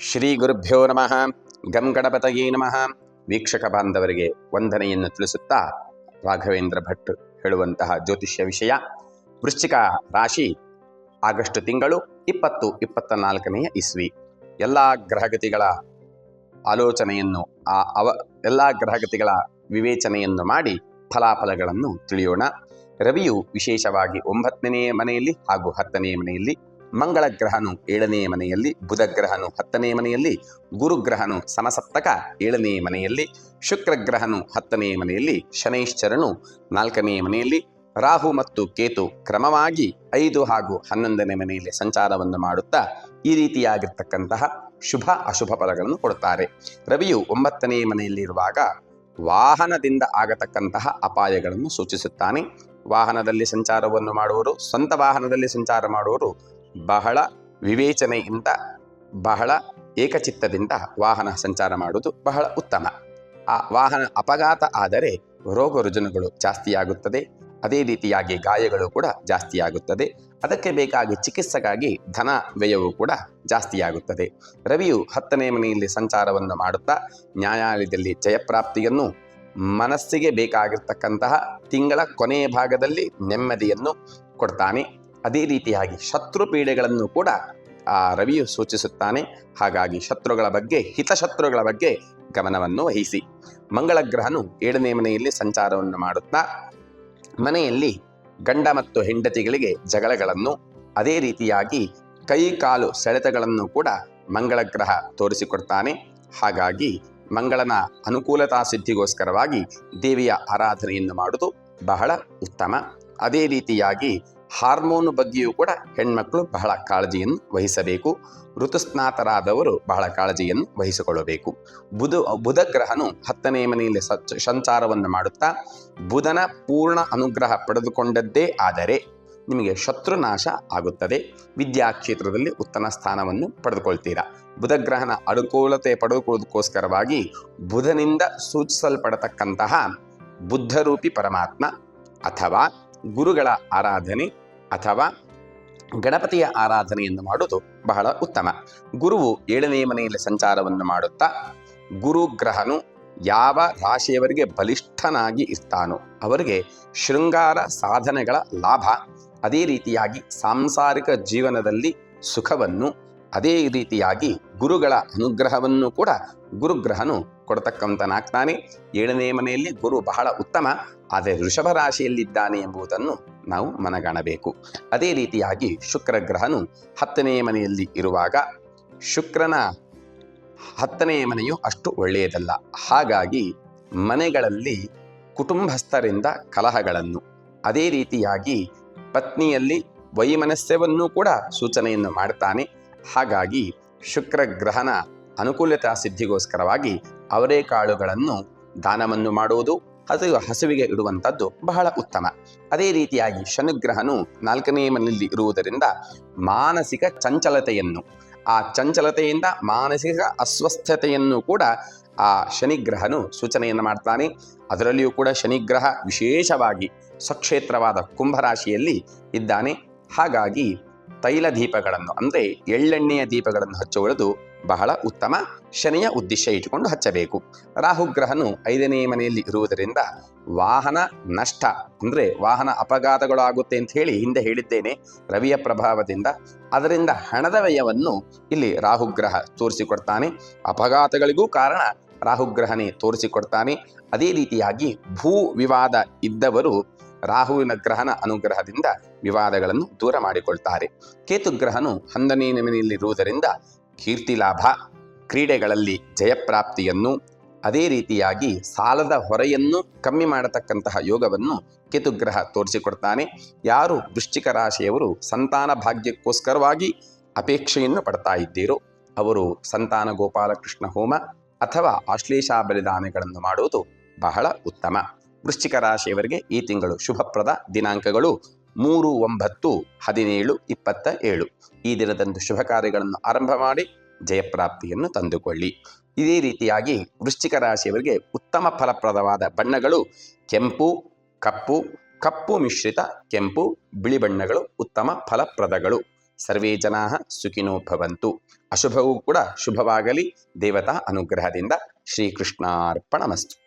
ಶ್ರೀ ಗುರುಭ್ಯೋ ನಮಃ. ಗಂ ಗಣಪತಯೇ ನಮಃ. ವೀಕ್ಷಕ ಬಾಂಧವರಿಗೆ ವಂದನೆಯನ್ನು ತಿಳಿಸುತ್ತಾ ರಾಘವೇಂದ್ರ ಭಟ್ ಹೇಳುವಂತಹ ಜ್ಯೋತಿಷ್ಯ ವಿಷಯ. ವೃಶ್ಚಿಕ ರಾಶಿ, ಆಗಸ್ಟ್ ತಿಂಗಳು ಇಪ್ಪತ್ತು ಇಪ್ಪತ್ತ ನಾಲ್ಕನೆಯ ಇಸ್ವಿ. ಎಲ್ಲ ಗ್ರಹಗತಿಗಳ ಆಲೋಚನೆಯನ್ನು, ಆ ಅವ, ಎಲ್ಲ ಗ್ರಹಗತಿಗಳ ವಿವೇಚನೆಯನ್ನು ಮಾಡಿ ಫಲಾಫಲಗಳನ್ನು ತಿಳಿಯೋಣ. ರವಿಯು ವಿಶೇಷವಾಗಿ ಒಂಬತ್ತನೆಯ ಮನೆಯಲ್ಲಿ ಹಾಗೂ ಹತ್ತನೆಯ ಮನೆಯಲ್ಲಿ ಮಂಗಳ ಗ್ರಹನು ಏಳನೇ ಮನೆಯಲ್ಲಿ ಬುಧ ಗ್ರಹನು ಹತ್ತನೆಯ ಮನೆಯಲ್ಲಿ, ಗುರುಗ್ರಹನು ಸಮಸಪ್ತಕ ಏಳನೇ ಮನೆಯಲ್ಲಿ, ಶುಕ್ರಗ್ರಹನು ಹತ್ತನೇ ಮನೆಯಲ್ಲಿ, ಶನೈಶ್ಚರನು ನಾಲ್ಕನೇ ಮನೆಯಲ್ಲಿ, ರಾಹು ಮತ್ತು ಕೇತು ಕ್ರಮವಾಗಿ ಐದು ಹಾಗೂ ಹನ್ನೊಂದನೇ ಮನೆಯಲ್ಲಿ ಸಂಚಾರವನ್ನು ಮಾಡುತ್ತಾ ಈ ರೀತಿಯಾಗಿರ್ತಕ್ಕಂತಹ ಶುಭ ಅಶುಭ ಫಲಗಳನ್ನು ಕೊಡುತ್ತಾರೆ. ರವಿಯು ಒಂಬತ್ತನೆಯ ಮನೆಯಲ್ಲಿರುವಾಗ ವಾಹನದಿಂದ ಆಗತಕ್ಕಂತಹ ಅಪಾಯಗಳನ್ನು ಸೂಚಿಸುತ್ತಾನೆ. ವಾಹನದಲ್ಲಿ ಸಂಚಾರವನ್ನು ಮಾಡುವರು ಸ್ವಂತ ವಾಹನದಲ್ಲಿ ಸಂಚಾರ ಮಾಡುವವರು ಬಹಳ ವಿವೇಚನೆಯಿಂದ, ಬಹಳ ಏಕಚಿತ್ತದಿಂದ ವಾಹನ ಸಂಚಾರ ಮಾಡುವುದು ಬಹಳ ಉತ್ತಮ. ಆ ವಾಹನ ಅಪಘಾತ ಆದರೆ ರೋಗ ರುಜಿನಗಳು ಜಾಸ್ತಿಯಾಗುತ್ತದೆ. ಅದೇ ರೀತಿಯಾಗಿ ಗಾಯಗಳು ಕೂಡ ಜಾಸ್ತಿಯಾಗುತ್ತದೆ. ಅದಕ್ಕೆ ಬೇಕಾಗಿ ಚಿಕಿತ್ಸೆಗಾಗಿ ಧನ ವ್ಯಯವು ಕೂಡ ಜಾಸ್ತಿಯಾಗುತ್ತದೆ. ರವಿಯು ಹತ್ತನೇ ಮನೆಯಲ್ಲಿ ಸಂಚಾರವನ್ನು ಮಾಡುತ್ತಾ ನ್ಯಾಯಾಲಯದಲ್ಲಿ ಜಯಪ್ರಾಪ್ತಿಯನ್ನು ಮನಸ್ಸಿಗೆ ಬೇಕಾಗಿರ್ತಕ್ಕಂತಹ ತಿಂಗಳ ಕೊನೆಯ ಭಾಗದಲ್ಲಿ ನೆಮ್ಮದಿಯನ್ನು ಕೊಡ್ತಾನೆ. ಅದೇ ರೀತಿಯಾಗಿ ಶತ್ರು ಪೀಡೆಗಳನ್ನು ಕೂಡ ಆ ರವಿಯು ಸೂಚಿಸುತ್ತಾನೆ. ಹಾಗಾಗಿ ಶತ್ರುಗಳ ಬಗ್ಗೆ ಹಿತಶತ್ರುಗಳ ಬಗ್ಗೆ ಗಮನವನ್ನು ವಹಿಸಿ. ಮಂಗಳ ಗ್ರಹನು ಏಳನೇ ಮನೆಯಲ್ಲಿ ಸಂಚಾರವನ್ನು ಮಾಡುತ್ತಾ, ಮನೆಯಲ್ಲಿ ಗಂಡ ಮತ್ತು ಹೆಂಡತಿಗಳಿಗೆ ಜಗಳಗಳನ್ನು, ಅದೇ ರೀತಿಯಾಗಿ ಕೈ ಕಾಲು ಸೆಳೆತಗಳನ್ನು ಕೂಡ ಮಂಗಳ ಗ್ರಹ ತೋರಿಸಿಕೊಡ್ತಾನೆ. ಹಾಗಾಗಿ ಮಂಗಳನ ಅನುಕೂಲತಾ ಸಿದ್ಧಿಗೋಸ್ಕರವಾಗಿ ದೇವಿಯ ಆರಾಧನೆಯನ್ನು ಮಾಡುವುದು ಬಹಳ ಉತ್ತಮ. ಅದೇ ರೀತಿಯಾಗಿ ಹಾರ್ಮೋನ್ ಬಗ್ಗೆಯೂ ಕೂಡ ಹೆಣ್ಮಕ್ಕಳು ಬಹಳ ಕಾಳಜಿಯನ್ನು ವಹಿಸಬೇಕು. ಋತುಸ್ನಾತರಾದವರು ಬಹಳ ಕಾಳಜಿಯನ್ನು ವಹಿಸಿಕೊಳ್ಳಬೇಕು. ಬುಧ ಬುಧ ಗ್ರಹನು ಹತ್ತನೇ ಮನೆಯಲ್ಲಿ ಸಚ್, ಸಂಚಾರವನ್ನು ಮಾಡುತ್ತಾ ಬುಧನ ಪೂರ್ಣ ಅನುಗ್ರಹ ಪಡೆದುಕೊಂಡದ್ದೇ ಆದರೆ ನಿಮಗೆ ಶತ್ರುನಾಶ ಆಗುತ್ತದೆ. ವಿದ್ಯಾ ಕ್ಷೇತ್ರದಲ್ಲಿ ಉತ್ತಮ ಸ್ಥಾನವನ್ನು ಪಡೆದುಕೊಳ್ತೀರಾ. ಬುಧಗ್ರಹನ ಅನುಕೂಲತೆ ಪಡೆದುಕೊಳ್ಳೋದಕ್ಕೋಸ್ಕರವಾಗಿ ಬುಧನಿಂದ ಸೂಚಿಸಲ್ಪಡತಕ್ಕಂತಹ ಬುದ್ಧರೂಪಿ ಪರಮಾತ್ಮ ಅಥವಾ ಗುರುಗಳ ಆರಾಧನೆ ಅಥವಾ ಗಣಪತಿಯ ಆರಾಧನೆಯನ್ನು ಮಾಡುವುದು ಬಹಳ ಉತ್ತಮ. ಗುರುವು ಏಳನೇ ಮನೆಯಲ್ಲಿ ಸಂಚಾರವನ್ನು ಮಾಡುತ್ತಾ ಗುರುಗ್ರಹನು ಯಾವ ರಾಶಿಯವರಿಗೆ ಬಲಿಷ್ಠನಾಗಿ ಇರ್ತಾನೋ ಅವರಿಗೆ ಶೃಂಗಾರ ಸಾಧನೆಗಳ ಲಾಭ, ಅದೇ ರೀತಿಯಾಗಿ ಸಾಂಸಾರಿಕ ಜೀವನದಲ್ಲಿ ಸುಖವನ್ನು ಅದೇ ರೀತಿಯಾಗಿ ಗುರುಗಳ ಅನುಗ್ರಹವನ್ನು ಕೂಡ ಗುರುಗ್ರಹನು ಕೊಡತಕ್ಕಂತನಾಗ್ತಾನೆ. ಏಳನೇ ಮನೆಯಲ್ಲಿ ಗುರು ಬಹಳ ಉತ್ತಮ, ಆದರೆ ವೃಷಭ ರಾಶಿಯಲ್ಲಿದ್ದಾನೆ ಎಂಬುದನ್ನು ನಾವು ಮನಗಾಣಬೇಕು. ಅದೇ ರೀತಿಯಾಗಿ ಶುಕ್ರ ಗ್ರಹನು ಹತ್ತನೆಯ ಮನೆಯಲ್ಲಿ ಇರುವಾಗ ಶುಕ್ರನ ಹತ್ತನೆಯ ಮನೆಯು ಅಷ್ಟು ಒಳ್ಳೆಯದಲ್ಲ. ಹಾಗಾಗಿ ಮನೆಗಳಲ್ಲಿ ಕುಟುಂಬಸ್ಥರಿಂದ ಕಲಹಗಳನ್ನು, ಅದೇ ರೀತಿಯಾಗಿ ಪತ್ನಿಯಲ್ಲಿ ವೈಮನಸ್ಯವನ್ನು ಕೂಡ ಸೂಚನೆಯನ್ನು ಮಾಡ್ತಾನೆ. ಹಾಗಾಗಿ ಶುಕ್ರ ಗ್ರಹನ ಅನುಕೂಲತಾ ಸಿದ್ಧಿಗೋಸ್ಕರವಾಗಿ ಅವರೇ ಕಾಳುಗಳನ್ನು ದಾನವನ್ನು ಮಾಡುವುದು ಅದು ಹಸುವಿಗೆ ಇಡುವಂಥದ್ದು ಬಹಳ ಉತ್ತಮ. ಅದೇ ರೀತಿಯಾಗಿ ಶನಿಗ್ರಹನು ನಾಲ್ಕನೇ ಮನೆಯಲ್ಲಿ ಇರುವುದರಿಂದ ಮಾನಸಿಕ ಚಂಚಲತೆಯನ್ನು, ಆ ಚಂಚಲತೆಯಿಂದ ಮಾನಸಿಕ ಅಸ್ವಸ್ಥತೆಯನ್ನು ಕೂಡ ಆ ಶನಿಗ್ರಹನು ಸೂಚನೆಯನ್ನು ಮಾಡ್ತಾನೆ. ಅದರಲ್ಲಿಯೂ ಕೂಡ ಶನಿಗ್ರಹ ವಿಶೇಷವಾಗಿ ಸ್ವಕ್ಷೇತ್ರವಾದ ಕುಂಭರಾಶಿಯಲ್ಲಿ ಇದ್ದಾನೆ. ಹಾಗಾಗಿ ತೈಲ ದೀಪಗಳನ್ನು, ಅಂದರೆ ಎಳ್ಳೆಣ್ಣೆಯ ದೀಪಗಳನ್ನು ಹಚ್ಚುವುದು ಬಹಳ ಉತ್ತಮ ಶನಿಯ ಉದ್ದೇಶ ಇಟ್ಟುಕೊಂಡು ಹಚ್ಚಬೇಕು. ರಾಹುಗ್ರಹನು ಐದನೇ ಮನೆಯಲ್ಲಿ ಇರುವುದರಿಂದ ವಾಹನ ನಷ್ಟ, ಅಂದರೆ ವಾಹನ ಅಪಘಾತಗಳು ಆಗುತ್ತೆ ಅಂತ ಹೇಳಿ ಹಿಂದೆ ಹೇಳಿದ್ದೇನೆ ರವಿಯ ಪ್ರಭಾವದಿಂದ. ಅದರಿಂದ ಹಣದ ವ್ಯಯವನ್ನು ಇಲ್ಲಿ ರಾಹುಗ್ರಹ ತೋರಿಸಿಕೊಡ್ತಾನೆ. ಅಪಘಾತಗಳಿಗೂ ಕಾರಣ ರಾಹುಗ್ರಹನೇ ತೋರಿಸಿಕೊಡ್ತಾನೆ. ಅದೇ ರೀತಿಯಾಗಿ ಭೂ ವಿವಾದ ಇದ್ದವರು ರಾಹುವಿನ ಗ್ರಹನ ಅನುಗ್ರಹದಿಂದ ವಿವಾದಗಳನ್ನು ದೂರ ಮಾಡಿಕೊಳ್ತಾರೆ. ಕೇತುಗ್ರಹನು ಹನ್ನನೇ ನೆಮಿನಲ್ಲಿರುವುದರಿಂದ ಕೀರ್ತಿ ಲಾಭ ಕ್ರೀಡೆಗಳಲ್ಲಿ ಜಯಪ್ರಾಪ್ತಿಯನ್ನು, ಅದೇ ರೀತಿಯಾಗಿ ಸಾಲದ ಹೊರೆಯನ್ನು ಕಮ್ಮಿ ಮಾಡತಕ್ಕಂತಹ ಯೋಗವನ್ನು ಕೇತುಗ್ರಹ ತೋರಿಸಿಕೊಡ್ತಾನೆ. ಯಾರು ವೃಶ್ಚಿಕ ರಾಶಿಯವರು ಸಂತಾನ ಭಾಗ್ಯಕ್ಕೋಸ್ಕರವಾಗಿ ಅಪೇಕ್ಷೆಯನ್ನು ಪಡ್ತಾ ಇದ್ದೀರೋ, ಅವರು ಸಂತಾನ ಗೋಪಾಲಕೃಷ್ಣ ಹೋಮ ಅಥವಾ ಆಶ್ಲೇಷ ಬಲಿದಾನಗಳನ್ನು ಮಾಡುವುದು ಬಹಳ ಉತ್ತಮ. ವೃಶ್ಚಿಕ ರಾಶಿಯವರಿಗೆ ಈ ತಿಂಗಳು ಶುಭಪ್ರದ ದಿನಾಂಕಗಳು. ಮೂರು ಒಂಬತ್ತು ಹದಿನೇಳು ಇಪ್ಪತ್ತ ಏಳು. ಈ ದಿನದಂದು ಶುಭ ಕಾರ್ಯಗಳನ್ನು ಆರಂಭ ಮಾಡಿ ಜಯಪ್ರಾಪ್ತಿಯನ್ನು ತಂದುಕೊಳ್ಳಿ. ಇದೇ ರೀತಿಯಾಗಿ ವೃಶ್ಚಿಕ ರಾಶಿಯವರಿಗೆ ಉತ್ತಮ ಫಲಪ್ರದವಾದ ಬಣ್ಣಗಳು ಕೆಂಪು, ಕಪ್ಪು ಕಪ್ಪು ಮಿಶ್ರಿತ, ಕೆಂಪು, ಬಿಳಿ ಬಣ್ಣಗಳು ಉತ್ತಮ ಫಲಪ್ರದಗಳು. ಸರ್ವೇ ಜನಾ ಸುಖಿನೋ ಭವಂತು. ಅಶುಭವೂ ಕೂಡ ಶುಭವಾಗಲಿ. ದೇವತಾ ಅನುಗ್ರಹದಿಂದ ಶ್ರೀಕೃಷ್ಣಾರ್ಪಣಮಸ್ತು.